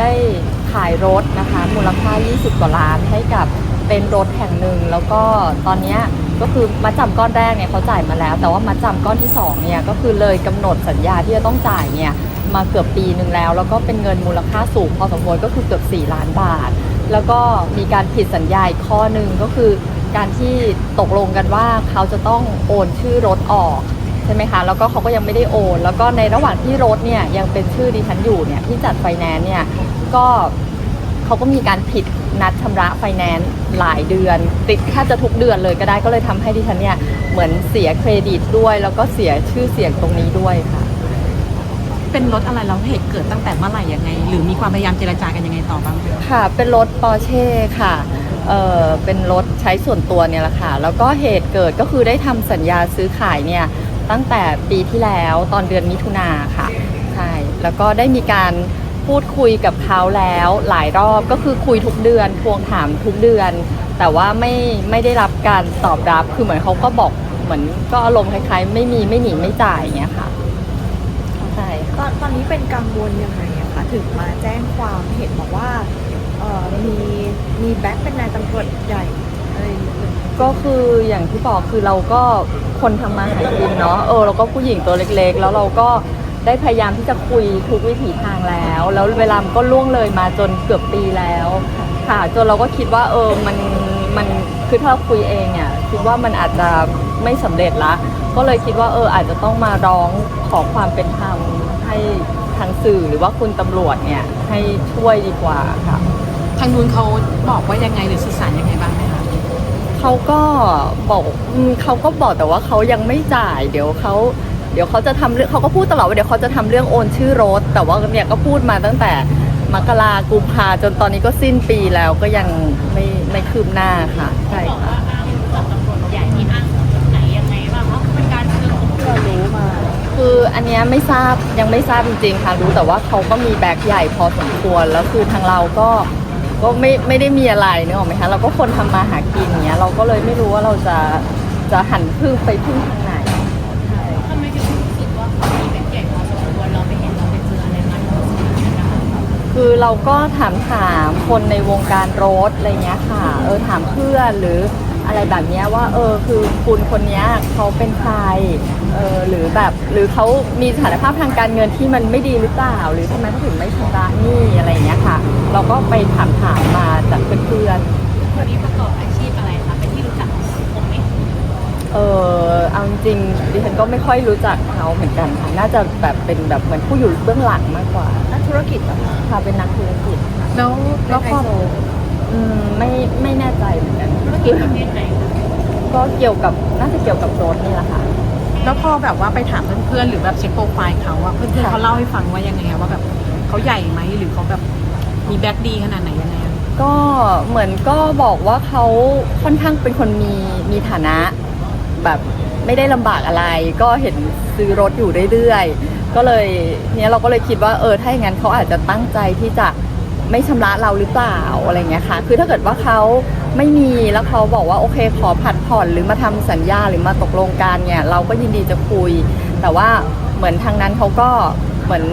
ได้ขายรถนะคะมูลค่า 20 กว่าล้านให้กับเป็นรถแห่งหนึ่ง แล้วก็ตอนนี้ก็คือมาจำก้อนแรกเนี่ยเขาจ่ายมาแล้ว แต่ว่ามาจำก้อนที่สองเนี่ยก็คือเลยกำหนดสัญญาที่จะต้องจ่ายเนี่ยมาเกือบปีหนึ่งแล้ว แล้วก็เป็นเงินมูลค่าสูงพอสมควรก็คือเกือบ 4 ล้านบาท แล้วก็มีการผิดสัญญาอีกข้อหนึ่งก็คือ การที่ตกลงกันว่าเขาจะต้องโอนชื่อรถออก ใช่ไหมคะแล้วก็เขาก็ยังไม่ได้โอนแล้วก็ในระหว่างที่รถเนี่ยยังเป็นชื่อดิฉันอยู่เนี่ยที่จัดไฟแนนซ์เนี่ยก็เขาก็มีการผิดนัดชำระไฟแนนซ์หลายเดือน ติดแค่จะทุกเดือนเลยก็ได้ก็เลยทำให้ดิฉันเนี่ยเหมือนเสียเครดิตด้วย แล้วก็เสียชื่อเสียงตรงนี้ด้วยค่ะ เป็นรถอะไรแล้วเหตุเกิดตั้งแต่เมื่อไหร่ยังไง หรือมีความพยายามเจรจากันยังไงต่อบ้างไหมคะค่ะ เป็นรถปอร์เช่ค่ะเออเป็นรถใช้ส่วนตัวเนี่ยแหละค่ะ แล้วก็เหตุเกิดก็คือได้ทำสัญญาซื้อขายเนี่ย ตั้งแต่ปีที่แล้วตอนเดือนมิถุนาค่ะใช่แล้วก็ได้มีการพูดคุยกับเขาแล้วหลายรอบก็คือคุยทุกเดือนทวงถามทุกเดือน แต่ว่าไม่ไม่ได้รับการตอบรับคือเหมือนเขาก็บอกเหมือนก็อารมณ์คล้ายๆ ไม่มีไม่หนีไม่จ่ายอย่างเงี้ยค่ะใช่ค่ะตอนตอนนี้เป็นกังวลยังไงอะคะถึงมาแจ้งความเห็นบอกว่าเอ่อมีมีแบ็คเป็นนายตำรวจใหญ่ ก็คืออย่างที่บอกคือเราก็คนทำมาหากินเนาะเออเราก็ผู้หญิงตัวเล็กๆ แล้วเราก็ได้พยายามที่จะคุยทุกวิถีทางแล้ว แล้วเวลามันก็ล่วงเลยมาจนเกือบปีแล้ว ค่ะจนเราก็คิดว่าเออมันมันคือถ้าเราคุยเองเนี่ยคิดว่ามันอาจจะไม่สำเร็จละ ก็เลยคิดว่าเอออาจจะต้องมาร้องขอความเป็นธรรมให้ทางสื่อหรือว่าคุณตำรวจเนี่ยให้ช่วยดีกว่าค่ะ ทางนู้นเขาบอกว่ายังไงหรือสื่อสารยังไง เขาก็บอกอืมเขาก็บอกแต่ว่าเขายังไม่จ่าย เดี๋ยวเขาเดี๋ยวเขาจะทำเรื่องเขาก็พูดตลอดว่าเดี๋ยวเขาจะทำเรื่องโอนชื่อรถ แต่ว่าเนี่ยก็พูดมาตั้งแต่มกรากุมภาจนตอนนี้ก็สิ้นปีแล้วก็ยังไม่ไม่คืบหน้าค่ะใช่ค่ะเรารู้มา คืออันเนี้ยไม่ทราบยังไม่ทราบจริงๆค่ะรู้แต่ว่าเขาก็มีแบ็คใหญ่พอสมควรแล้วคือทางเราก็ ก็ไม่ไม่ได้มีอะไรนึกออกไหมคะเราก็คนทำมาหากินอย่างเงี้ยเราก็เลยไม่รู้ว่าเราจะจะหันพึ่งไปพึ่งทางไหน ทำไมถึงรู้สึกว่าเขามีแบ็คใหญ่พอสมควรเราไปเห็นเราไปเจออะไรมาเราสึกอย่างนั้นนะคะคือเราก็ถามถามคนในวงการรถอะไรเงี้ยค่ะ เออถามเพื่อนหรือ อะไรแบบเนี้ยว่า เออคือคุณคนเนี้ยเขาเป็นใครเออหรือแบบหรือเขามีสถานภาพทางการเงินที่มันไม่ดีหรือเปล่า หรือทำไมเขาถึงไม่ชำระหนี้อะไรเงี้ยค่ะ เราก็ไปถามถามมาจากเพื่อนๆคนนี้ประกอบอาชีพอะไรคะเป็นที่รู้จักของสังคมไหมเออเอาจริงๆดิฉันก็ไม่ค่อยรู้จักเขาเหมือนกันค่ะน่าจะแบบเป็นแบบเหมือนผู้อยู่เบื้องหลังมากกว่านักธุรกิจเหรอคะค่ะเป็นนักธุรกิจค่ะแล้วแล้วพอเป็นไฮโซ อืมไม่ไม่แน่ใจเหมือนกันธุรกิจประเภทไหนคะก็เกี่ยวกับน่าจะเกี่ยวกับรถนี่แหละค่ะ แล้วพอแบบว่าไปถามเพื่อนๆหรือแบบเช็คโปรไฟล์เขาอะเพื่อนๆค่ะ เขาเล่าให้ฟังว่ายังไงอะว่าแบบเขาใหญ่ไหมหรือเขาแบบมีแบ็คดีขนาดไหนยังไงอะก็เหมือนก็บอกว่าเขาค่อนข้างเป็นคนมีมีฐานะ แบบไม่ได้ลำบากอะไร ก็เห็นซื้อรถอยู่เรื่อยๆ ก็เลยเนี้ยเราก็เลยคิดว่าเออถ้าอย่างนั้นเขาอาจจะตั้งใจที่จะ ไม่ชำระเราหรือเปล่าอะไรเงี้ยค่ะ คือถ้าเกิดว่าเขาไม่มีแล้วเขาบอกว่าโอเคขอผัดผ่อนหรือมาทำสัญญาหรือมาตกลงกันเนี่ย เราก็ยินดีจะคุย แต่ว่าเหมือนทางนั้นเขาก็เหมือน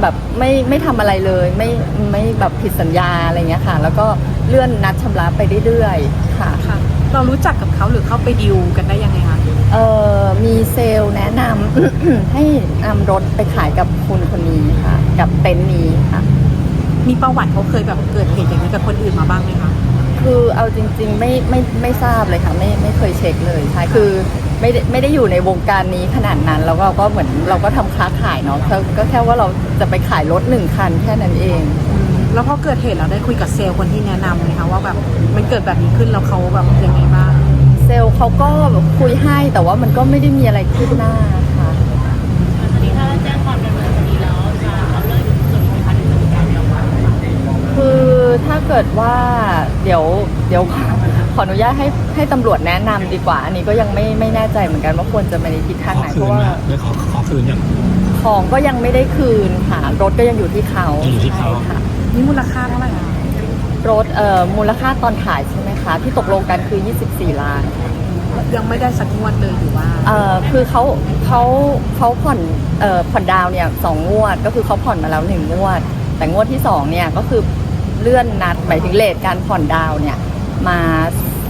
แบบไม่ไม่ทำอะไรเลยไม่ไม่แบบผิดสัญญาอะไรเงี้ยค่ะ แล้วก็เลื่อนนัดชำระไปเรื่อยๆค่ะค่ะ เรารู้จักกับเขาหรือเข้าไปดิวกันได้ยังไงคะเออมีเซลล์แนะนำให้นำรถไปขายกับคุณคนนี้ค่ะ กับเต็นท์นี้ค่ะ มีประวัติเขาเคยแบบเกิดเหตุอย่างนี้กับคนอื่นมาบ้างไหมคะ คือเอาจริงๆไม่ไม่ไม่ทราบเลยค่ะไม่ไม่เคยเช็คเลยใช่คือไม่ได้ไม่ได้อยู่ในวงการนี้ขนาดนั้น แล้วเราก็เหมือนเราก็ทำค้าขายเนาะก็ก็แค่ว่าเราจะไปขายรถหนึ่งคันแค่นั้นเอง แล้วพอเกิดเหตุเราได้คุยกับเซลล์คนที่แนะนำไหมคะว่าแบบมันเกิดแบบนี้ขึ้นแล้วเขาแบบยังไงบ้าง เซลล์เขาก็แบบคุยให้แต่ว่ามันก็ไม่ได้มีอะไรคืบหน้า ถ้าเกิดว่าเดี๋ยวเดี๋ยวขออนุญาตให้ให้ตำรวจแนะนำดีกว่า อันนี้ก็ยังไม่ไม่แน่ใจเหมือนกันว่าควรจะไปในทิศทางขอไหนเพคืนราะว่านะได้ขอขอคืนอย่างของก็ยังไม่ได้คืนค่ะ รถก็ยังอยู่ที่เขายังอยู่ที่เขาใช่ค่ะนี่มูลค่าเท่าไหร่คะรถเอ่อมูลค่าตอนขายใช่ไหมคะ ที่ตกลงกันคือ 24 ล้าน ยังไม่ได้สักงวดเลยหรือว่าเอ่อคือเขาเขาเขาผ่อนเอ่อผ่อนดาวน์เนี่ยสองงวด ก็คือเขาผ่อนมาแล้วหนึ่งงวด แต่งวดที่สองเนี่ยก็คือ เลื่อนนัดหมายถึงเลทการผ่อนดาวน์เนี่ยมา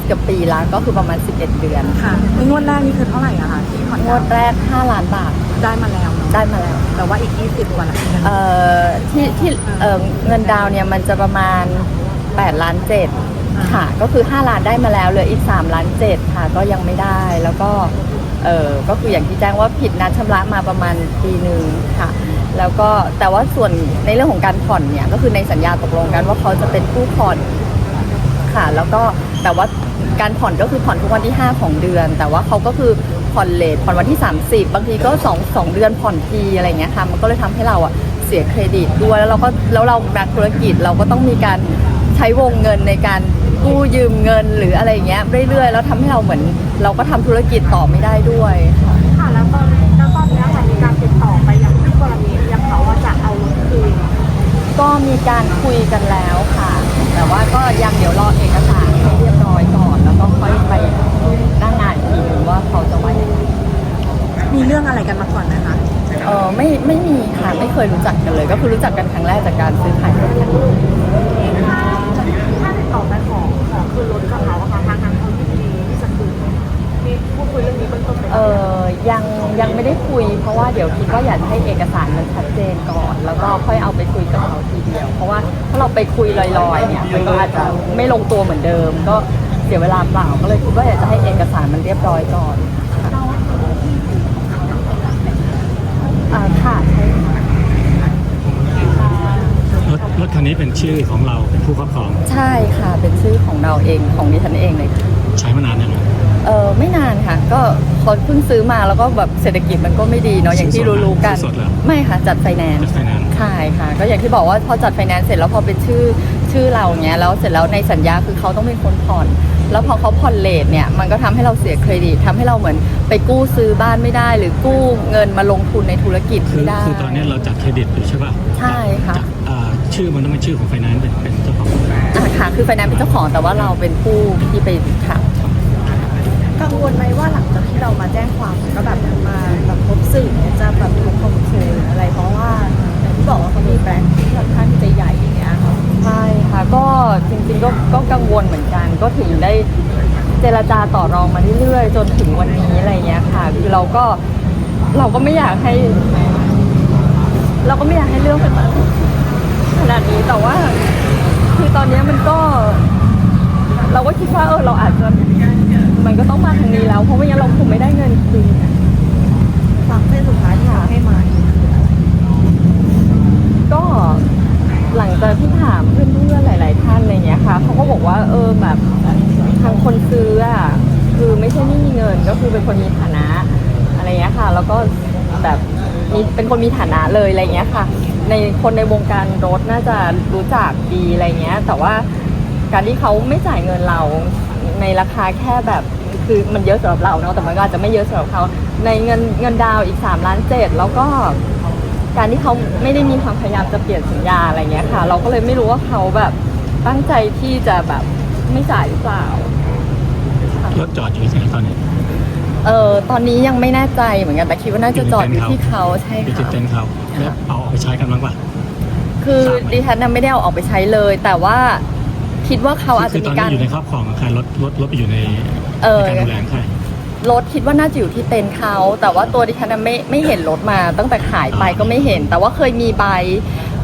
เกือบปีละก็คือประมาณ 11 เดือนค่ะงวดแรกนี่คือเท่าไหร่อะคะที่ผ่อนงวดแรก 5 ล้านบาทได้มาแล้วเนอะได้มาแล้วแต่ว่าอีก20กว่าล้านเอ่อที่ที่เอ่อเงินดาวน์เนี่ยมันจะประมาณ 8 ล้านเจ็ดค่ะ ก็คือ 5 ล้านได้มาแล้วเหลืออีก 3 ล้านเจ็ดค่ะ ก็ยังไม่ได้แล้วก็ เออก็คืออย่างที่แจ้งว่าผิดนัดชำระมาประมาณปีหนึ่งค่ะ แล้วก็แต่ว่าส่วนในเรื่องของการผ่อนเนี่ยก็คือในสัญญาตกลงกันว่าเขาจะเป็นผู้ผ่อนค่ะ แล้วก็แต่ว่าการผ่อนก็คือผ่อนทุกวันที่ 5 ของเดือน แต่ว่าเขาก็คือผ่อนเลทผ่อนวันที่ 30 บางทีก็2 2เดือนผ่อนทีอะไรเงี้ยค่ะมันก็เลยทำให้เราอะเสียเครดิตด้วยแล้วเราก็แล้วเรานักธุรกิจเราก็ต้องมีการใช้วงเงินในการ กู้ยืมเงินหรืออะไรอย่างเงี้ยเรื่อยๆ แล้วทำให้เราเหมือน เราก็ทำธุรกิจต่อไม่ได้ด้วยค่ะค่ะแล้วตอนแล้วตอนนี้ค่ะมีการติดต่อไปยังที่กรณียังเขาว่าจะเอารถคืนก็มีการคุยกันแล้วค่ะ แต่ว่าก็ยังเดี๋ยวรอเอกสารให้เรียบร้อยก่อนแล้วก็ค่อยไปหน้างานอีกทีหนึงว่าเขาจะว่ายังไงมีเรื่องอะไรกันมาก่อนนะคะเออไม่ไม่มีค่ะไม่เคยรู้จักกันเลย ก็คือรู้จักกันครั้งแรกจากการซื้อขายรถคันนี้ ถ้าถ้าติดต่อไปขอขอคืนรถกับเขาอะค่ะทางทางเขายินดีที่จะคืนมีพูด คุยเรื่องนี้เบื้องต้นไหมเออยังยังไม่ได้คุย เพราะว่าเดี๋ยวคิดว่าอยากจะให้เอกสารมันชัดเจนก่อน แล้วก็ค่อยเอาไปคุยกับเขาทีเดียว เพราะว่าถ้าเราไปคุยลอยๆเนี่ยมันก็อาจจะไม่ลงตัวเหมือนเดิม ก็เสียเวลาเปล่าก็เลยคิดว่าอยากจะให้เอกสารมันเรียบร้อยก่อนค่ะอ่าค่ะใช่ค่ะรถรถคันนี้เป็นชื่อของเราเป็นผู้ครอบครอง ใช่ค่ะเป็นชื่อของเราเองของดิฉันเองเลยค่ะใช้มานานยังไง เออไม่นานค่ะ ก็พอเพิ่งซื้อมาแล้วก็แบบเศรษฐกิจมันก็ไม่ดีเนาะอย่างที่รู้ๆกัน ซื้อสดเหรอ ไม่ค่ะจัดไฟแนนซ์จัดไฟแนนซ์ ใช่ค่ะ ก็อย่างที่บอกว่าพอจัดไฟแนนซ์เสร็จแล้วพอเป็นชื่อชื่อเราเนี้ยแล้วเสร็จแล้วในสัญญาคือเขาต้องเป็นคนผ่อน แล้วพอเขาผ่อนเลทเนี่ยมันก็ทำให้เราเสียเครดิตทำให้เราเหมือนไปกู้ซื้อบ้านไม่ได้ หรือกู้เงินมาลงทุนในธุรกิจคือไม่ได้ คือตอนนี้เราจัดเครดิตอยู่ใช่ป่ะใช่ค่ะ จัดอ่าชื่อมันต้องเป็นชื่อของไฟแนนซ์เป็นเป็นเจ้าของอะค่ะคือไฟแนนซ์เป็นเจ้าของแต่ว่าเราเป็นผู้ที่ไปค่ะ กังวลไหมว่าหลังจากที่เรามาแจ้งความก็แบบมาแบบพบสื่อเนี่ยจะแบบถูกข่มขู่อะไรเพราะว่าอย่างที่บอกว่าเขามีแบรนด์ที่ค่อนข้างที่จะใหญ่อย่างเงี้ยค่ะใช่ค่ะก็จริงๆก็ก็กังวลเหมือนกันก็ถึงได้เจรจาต่อรองมาเรื่อยๆ จนถึงวันนี้อะไรเงี้ยค่ะคือเราก็เราก็ไม่อยากให้ เราก็ไม่อยากให้เรื่องเป็นแบบขนาดนี้แต่ว่า คือตอนนี้มันก็ เราก็คิดว่าเออเราอาจจะ มันก็ต้องมาทางนี้แล้ว เพราะไม่งั้นเราคงไม่ได้เงินคืนฟังเส้นสุดท้ายที่เขาให้มาก็หลังจากที่ถามเพื่อนๆหลาย ๆ ท่านอะไรเงี้ยค่ะเขาก็บอกว่าเออแบบทางคนซื้ออะคือไม่ใช่ไม่มีเงินก็คือเป็นคนมีฐานะอะไรเงี้ยค่ะ แล้วก็แบบมีเป็นคนมีฐานะเลยอะไรเงี้ยค่ะ ในคนในวงการรถน่าจะรู้จักดีอะไรเงี้ย แต่ว่าการที่เขาไม่จ่ายเงินเรา ในราคาแค่แบบคือมันเยอะสำหรับเราเนาะแต่มันก็อาจจะไม่เยอะสำหรับเขาในเงินเงินดาวน์อีก3ล้านเจ็ดแล้วก็การที่เขาไม่ได้มีความพยายามจะเปลี่ยนสัญญาอะไรเงี้ยค่ะ เราก็เลยไม่รู้ว่าเขาแบบตั้งใจที่จะแบบไม่จ่ายหรือเปล่ารถจอดอยู่ที่ไหนตอนนี้เออตอนนี้ยังไม่แน่ใจเหมือนกันแต่คิดว่าน่าจะจอดอยู่ที่เขาใช่อยู่ที่ค่ะเต็นท์เขาแล้วเอาออกไปใช้กันบ้างป่ะคือทราบไหมดิฉันน่ะไม่ได้เอาออกไปใช้เลย แต่ว่า คิดว่าเขาอาจคืจะอตมีอนการนี้อยู่ในครอบครองของใครรถรถรถไปอยู่ในเออ ในการดูแลของใคร รถคิดว่าน่าจะอยู่ที่เต็นท์เขา แต่ว่าตัวดิฉันน่ะไม่ไม่เห็นรถมาตั้งแต่ขายไปก็ไม่เห็น แต่ว่าเคยมีใบ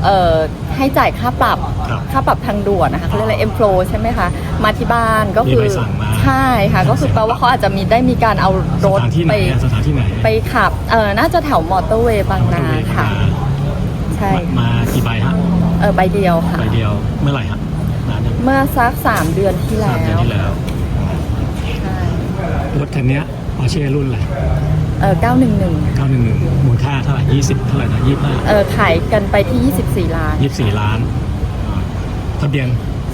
เอ่อให้จ่ายค่าปรับครับ ค่าปรับทางด่วนนะคะเขาเรียกอะไรเอ็มโฟใช่ไหมคะมาที่บ้านก็คือมีใบสั่งมาใช่ค่ะก็คือแปลว่าเขาอาจจะมีได้มีการเอาสรถถานที่ไหนไปอะสถานที่ไหนไปขับเออน่าจะแถวมอเตอร์เวย์บางนาค่ะ ใช่มามากี่ใบฮะเออใบเดียวค่ะ ใบเดียวเมื่อไหร่ฮะนานยัง เมื่อสักสามเดือนที่แล้สามเดือนวที่แล้วใช่รถคันเนี้ยปอร์เช่รุ่นอะไรเออเก้าหนึ่งหนึ่ง911มูลค่าเท่าไหร่20 เท่าไหร่นะ25 เออขายกันไปที่ 24 ล้าน24 ล้านอ่าทะเบียน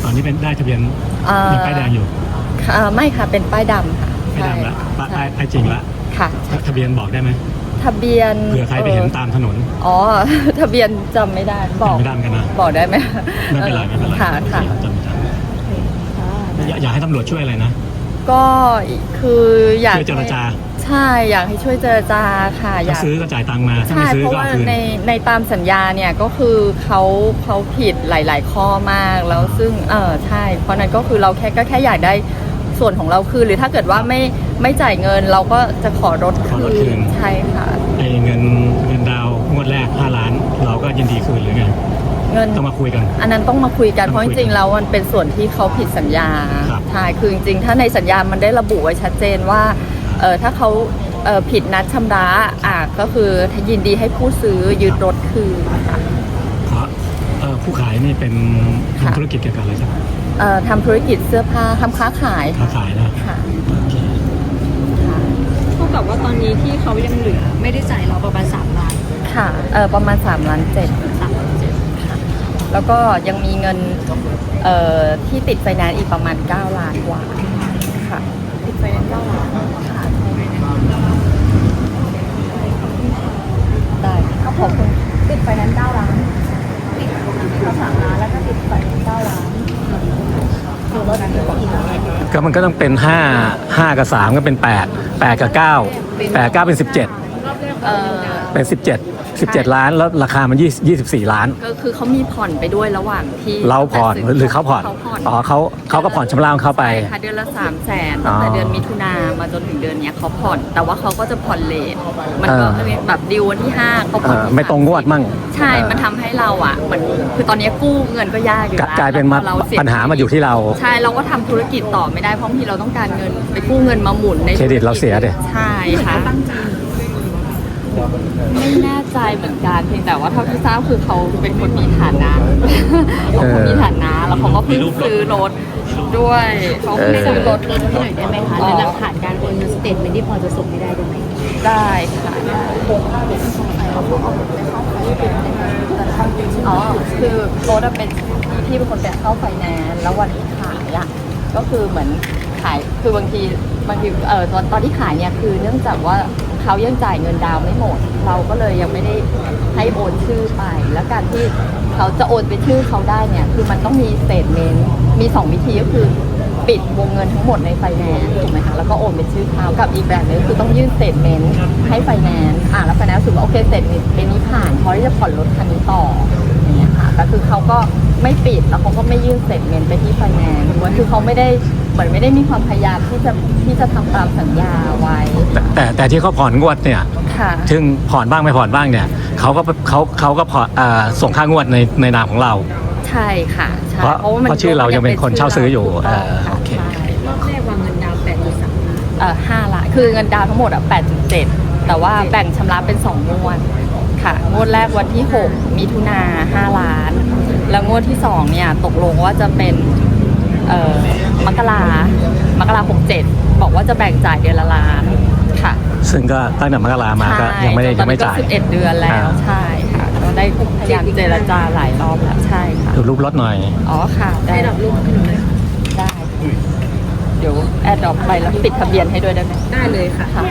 ตอนนี้เป็นได้ทะเบียนเอ่อยังป้ายแดงอยู่เอ่อไม่ค่ะเป็นป้ายดำค่ะป้ายดำแล้วป้ายใช่ป้ายป้ายจริงละค่ะ ทะเบียนบอกได้ไหม ทะเบียนเผื่อใครไปเห็นตามถนน อ๋อ ทะเบียนจำไม่ได้บอกจำไม่ได้เหมือนกันนะ บอกได้ไหมไม่เป็นไรไม่เป็นไรค่ะค่ะ จำไม่ได้อย่าอย่าให้ตำรวจช่วยอะไรนะ ก็คืออยากช่วยเจรจาใใช่อยากให้ช่วยเจรจาค่ะอากถ้ายซื้อก็จ่ายตังค์มาถ้าใช่ไม่ซื้อเพราะก็ว่าเอาคืน ในในตามสัญญาเนี่ยก็คือเขาเขาผิดหลาย ๆ ข้อมากแล้วซึ่งเออใช่ เพราะนั้นก็คือเราแค่ก็แค่อยากได้ ส่วนของเราคืนหรือถ้าเกิดว่าไม่ไม่จ่ายเงินเราก็จะขอรถขอรถคืคืนนใช่ค่ะไอ้เงินเงินดาวน์งวดแรก 5 ล้าน เราก็ยินดีคืนหรือไงเงิน ต้องมาคุยกัน อันนั้นต้องมาคุยกันต้องเพราะคุจยกันริงๆแล้วมันเป็นส่วนที่เขาผิดสัญญาครับ ใช่คือจริงๆ ถ้าในสัญญามันได้ระบุไว้ชัดเจนว่าเออถ้าเขาเออผิดนัดชำระอะก็คือยินดีให้ผู้ซื้อยึดรถคืนค่ะ เพราะเอ่อผู้ขายนี่เป็นค่ะทำธุรกิจเกี่ยวกับอะไรครับ เอ่อทำธุรกิจเสื้อผ้าทำค้าขายค้าขายนะค่ะ โอเคเท่ากับว่าตอนนี้ที่เขายังเหลือ ไม่ได้จ่ายเราประมาณสามล้านค่ะเออประมาณ3ล้านเจ็ดสามล้านเจ็ดแล้วก็ยังมีเงินเอ่อที่ติดไฟแนนซ์อีกประมาณ 9 ล้านกว่าค่ะ ติดไฟแนนซ์เก้าล้านค่ะได้ค่ะขอบคุณติดไฟแนนซ์เก้าล้านติดเขาสามล้านแล้วก็ติดไฟแนนซ์เก้าล้านคือรถนั้น ก็มันก็ต้องเป็น 5 5 กับ 3 ก็เป็น 8 8 กับ 9 8 9 เป็น 17 เอ่อเป็น 17 17 ล้านแล้วราคามัน20 24 ล้าน ก็คือเขามีผ่อนไปด้วยระหว่างที่เราผ่อนตัดสิหรือเขาผ่อนเขาผ่อนอ๋อเขาเขาก็ผ่อนชำระของเขาไป ใช่ค่ะเดือนละสามแสนตั้งแต่อ๋อเดือนมิถุนามาจนถึงเดือนเนี้ยเขาผ่อน แต่ว่าเขาก็จะผ่อนเลทมันก็เออมีแบบดิววันที่ห้าเขาเอผ่อนอที่ไม่ตรงงวด30มั่งใช่ เออมันทำให้เราอะเหมือนคือตอนนี้กู้เงินก็ยากอยู่กลแล้วกลายเป็นมาแล้วพอรสียปัญหามาอยู่ที่เรา ใช่เราก็ทำธุรกิจต่อไม่ได้เพราะบางทีเราต้องการเงินไปกู้เงินมาหมุนในเครดิตเราเสียดิ ใช่ค่ะ ไม่แน่ใจเหมือนกันเพียงแต่ว่าเท่าที่ทราบคือเขาเป็นคนมีฐานะเขาคนมีฐานะแล้วเขาก็เพิ่งซื้อรถด้วยเขาเพิ่งซื้อรถรถหน่อยได้ไหมคะหรือหลักฐานการโอนเงินสเตทเมนที่พอจะส่งไม่ได้ได้ไหมได้ค่ะได้อ๋อคือรถอะเป็นที่เป็นคนไปเข้าไฟแนนซ์แล้ววันที่ขายอะก็คือเหมือนขายคือบางทีบางทีเออตอนตอนที่ขายเนี่ยคือเนื่องจากว่า เขายังจ่ายเงินดาวไม่หมด เราก็เลยยังไม่ได้ให้โอนชื่อไป แล้วการที่เขาจะโอนไปชื่อเขาได้เนี่ยคือมันต้องมีสเตทเมนต์มีสองวิธีก็คือปิดวงเงินทั้งหมดในไฟแนนซ์ถูกไหมคะแล้วก็โอนเป็นชื่อเขากับอีกแบบหนึงคือต้องยื่นสเตทเมนต์ให้ไฟแนนซ์อ่าแล้วไฟแนนซ์ถือว่าโอเคสเตทเมนต์นี้ผ่านเขาจะผ่อนรถคันนี้ต่ออย่างเงี้ยค่ะแต่คือเขาก็ไม่ปิดแล้วเขาก็ไม่ยื่นสเตทเมนต์ไปที่ไฟแนนซ์ว่าคือเขาไม่ได้เหมือนไม่ได้มีความพยายามที่จะที่จะทำตามสัญญาไว้ แต่แต่แต่ที่เขาผ่อนงวดเนี่ยค่ะ ถึงผ่อนบ้างไม่ผ่อนบ้างเนี่ยเขาก็เขาเขาก็ผ่อนเอ่อส่งค่างวดในในนามของเรา ใช่ค่ะใช่เพราะว่ามันเพราะชื่อเรายังเป็นคนเช่าซื้ออยู่ถูกต้องเออค่ะโอเค ใช่รอบแรกวางเงินดาวน์แปดจุดสามล้านเอ่อห้าล้านคือเงินดาวน์ทั้งหมดอะ8.7แต่ว่าแบ่งชำระเป็น2งวดค่ะ งวดแรกวันที่6มิถุนา5ล้าน แล้วงวดที่2เนี่ยตกลงว่าจะเป็นเอ่อมกรามกราหกเจ็ดบอกว่าจะแบ่งจ่ายเดือนละล้านค่ะ ซึ่งก็ตั้งแต่มกรามาก็ยังไม่ได้ใช่ยังไม่จ่ายตอนนี้ก็11เดือนแล้วอ่าใช่ค่ะก็ได้พยายามเจรจาหลายรอบแล้วใช่ค่ะดูรูปรถหน่อย อ๋อค่ะ ได้ให้ดอกลูกให้หนูเลยค่ะได้ เดี๋ยวแอดดอปไปแล้วติดทะเบียนให้ด้วยได้ไหมได้เลยค่ะค่ะ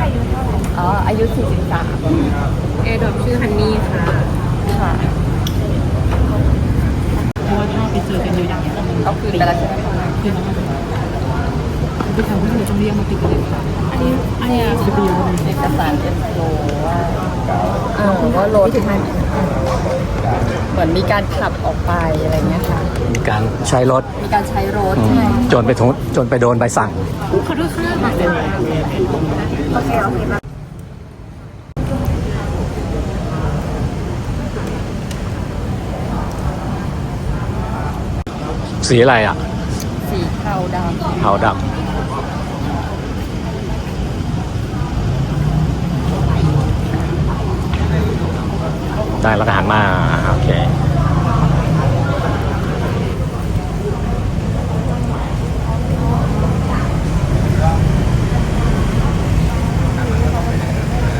อ๋ออายุ43เอดอกชื่อฮันนี่ค่ะค่ะเพราะว่าถ้าไปเจอกันเยอะอย่างเงี้ยมันเขาคืนไปแล้วใช่ไหมคะคือน้องคือทางที่เราต้องเรียกมาติดกันเลยค่ะ อันนี้อันนี้คือเอกสารเอ็นโลว่าเออว่ารถเหมือนมีการขับออกไปอะไรเงี้ยค่ะ มีการใช้รถ มีการใช้รถใช่จนไปทุจนไปโดนใบสั่งขอโทษค่ะสีอะไรอะ สีเทาดำเทาดำ ได้แล้วก็หันมาโอเค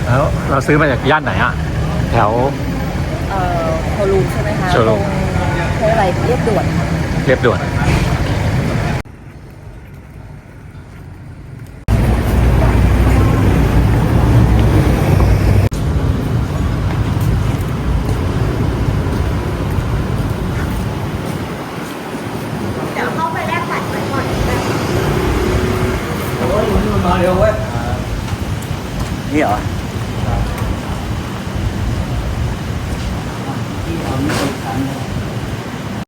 แล้วเราซื้อมาจากย่านไหนอะแถว เอ่อโชว์รูมใช่ไหมคะโชว์รูม ตงใช้อะไรเรียบด่วน เรียบด่วน